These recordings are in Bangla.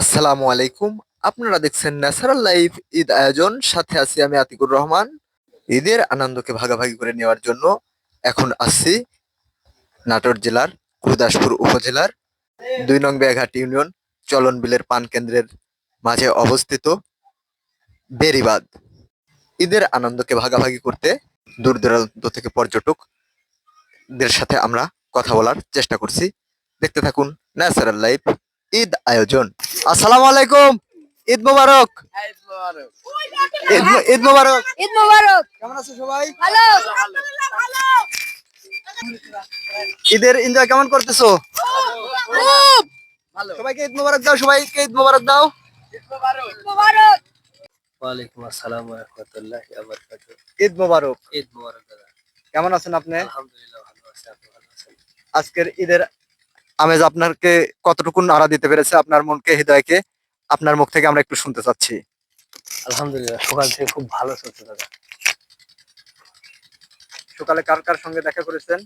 আসসালামু আলাইকুম। আপনারা দেখছেন ন্যাচারাল লাইফ ঈদ আয়োজন। সাথে আছি আমি আতিকুর রহমান। ঈদের আনন্দকে ভাগাভাগি করে নেওয়ার জন্য এখন আসছি নাটোর জেলার গুরুদাসপুর উপজেলার দুই নং বেঘাট ইউনিয়ন চলন বিলের পান কেন্দ্রের মাঝে অবস্থিত বেরিবাদ। ঈদের আনন্দকে ভাগাভাগি করতে দূর দূরান্ত থেকে পর্যটকদের সাথে আমরা কথা বলার চেষ্টা করছি। দেখতে থাকুন ন্যাচারাল লাইফ ঈদ আয়োজন। আসসালামু আলাইকুম ঈদ মোবারক। ঈদ মোবারক। ঈদ মোবারক। কেমন আছো সবাই? ভালো। ঈদের এনজয় কেমন করতেছো? খুব। সবাইকে ঈদ মোবারক দাও সবাইকে ঈদ মোবারক দাও। ওয়ালাইকুম আসসালাম রহমতুল্লাহ ঈদ মোবারক। ঈদ মোবারক দাদা। কেমন আছেন আপনি? আলহামদুলিল্লাহ ভালো আছি আপনি ভালো আছেন? আজকের ঈদের আমেজ আপনাকে কতটুকু নাড়া দিতে পেরেছে আপনার মনকে হৃদয়কে আপনার মুখ থেকে আমরা একটু শুনতে চাচ্ছি। আলহামদুলিল্লাহ সকাল থেকে খুব ভালো চলছে দাদা। সকালে কার কার সঙ্গে দেখা করেছেন?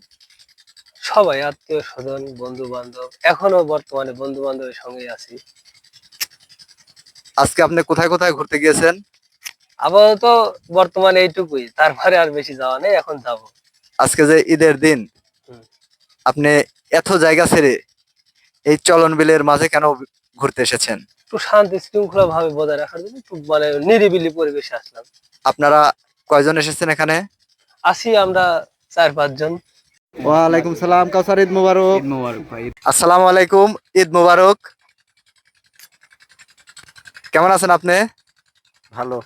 সবাই আত্মীয় স্বজন বন্ধু বান্ধব এখনও বর্তমানে বন্ধু বান্ধবের সঙ্গে আছি। আজকে আপনি কোথায় কোথায় ঘুরতে গিয়েছেন? আপাতত বর্তমানে এইটুকুই তারপরে আর বেশি যাওয়া নেই এখন যাব। আজকে যে ঈদের দিন। আপনি এত জায়গা ছেড়ে এই চলন বিলের মাঝে কেন ঘুরতে এসেছেন? একটু শান্তি শৃঙ্খলা ভাবে বজায় রাখার জন্য একটু মানে নিরিবিলি পরিবেশে আসলাম। আপনারা কয়জন এসেছেন এখানে? আসি আমরা চার পাঁচজন ওয়ালাইকুম সালাম কাউসার ঈদ মুবারক। ঈদ মোবারক ভাই। আসসালামু আলাইকুম ঈদ মুবারক। কেমন আছেন আপনি? ভালো।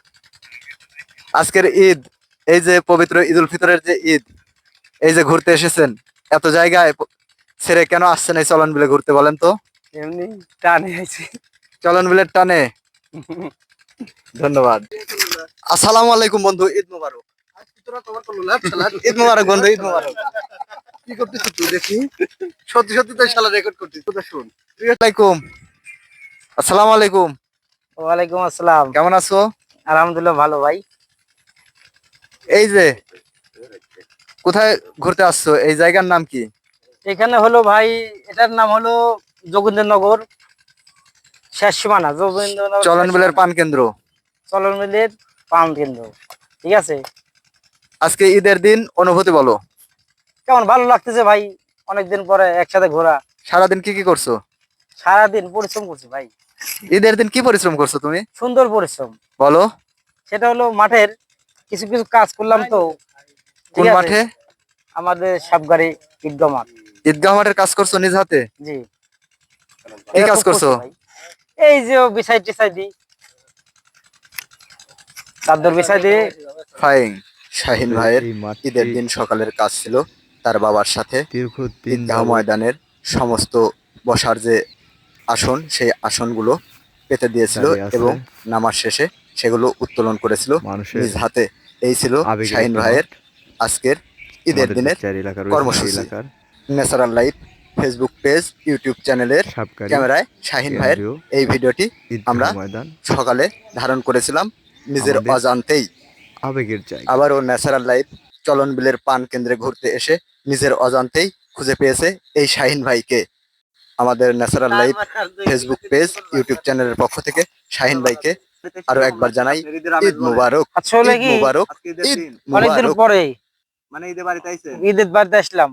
আজকের ঈদ এই যে পবিত্র ঈদ উল ফিতরের যে ঈদ এই যে ঘুরতে এসেছেন এত জায়গায় ছেড়ে কেন আসছেন এই চলন বিলে ঘুরতে বলেন তো? এমনি টানে আইছি। চলন বিলের টানে? ধন্যবাদ। আসসালামু আলাইকুম বন্ধু ঈদ মুবারক। ঈদ মুবারক বন্ধু ঈদ মুবারক। কি করতেছ তুই দেখি? সত্যি সত্যি শালা রেকর্ড করছিস তো শুন। আলাইকুম আসসালামু আলাইকুম। ওয়ালাইকুম আসসালাম। কেমন আছো? আলহামদুলিল্লাহ ভালো ভাই। এই যে কোথায় ঘুরতে আসছো? এই জায়গার নাম কি? এখানে হলো ভাই এটার নাম হলো যোগেন্দ্রনগর শেষ সীমানা যোগেন্দ্রনগর চলন বিলের পান কেন্দ্র। চলন মিলের পান কেন্দ্র ঠিক আছে? আজকে ঈদের দিন অনুভূতি বলো। কেমন ভালো লাগতেছে ভাই অনেকদিন পরে একসাথে ঘোরা। সারাদিন কি কি করছ? সারাদিন পরিশ্রম করছি ভাই। ঈদের দিন কি পরিশ্রম করছ তুমি? সুন্দর পরিশ্রম। বলো। সেটা হলো মাঠের কিছু কিছু কাজ করলাম তো কোন মাঠে? আমাদের সাবগাড়ি ঈদগাহ মাঠ ঈদগাহ মাঠের কাজ করছ নিজ হাতে? জি। কি কাজ করছ? এই যে বিছাই টিছাই দিই। চাদর বিছাই দিয়ে ফাইং শাহিন ভাইয়ের ঈদের দিন সকালের কাজ ছিল। তার বাবার সাথে ঈদগাহ ময়দানের সমস্ত বসার যে আসন সেই আসনগুলো পেতে দিয়েছিল এবং নামাজ শেষে সেগুলো উত্তোলন করেছিল। মানুষের নিজ হাতে এই ছিল শাহিন ভাইয়ের আজকের ঈদের দিনের কর্মসূচি। Natural life Facebook page YouTube চ্যানেলের ক্যামেরায় শাহিন ভাইয়ের এই ভিডিওটি আমরা সকালে ধারণ করেছিলাম নিজের অজান্তেই। আবেগের আবারও ন্যাচারাল লাইফ চলন বিলের পান কেন্দ্রে ঘুরতে এসে নিজের অজান্তেই খুঁজে পেয়েছে এই শাহিন ভাইকে। আমাদের natural life Facebook page YouTube চ্যানেলের পক্ষ থেকে শাহিন ভাইকে আরও একবার জানাই ঈদ মুবারক ঈদ মুবারক ঈদ মুবারক। পরে। মানে ঈদের বাড়িতে আইছে ঈদের বাড়িতে আসলাম।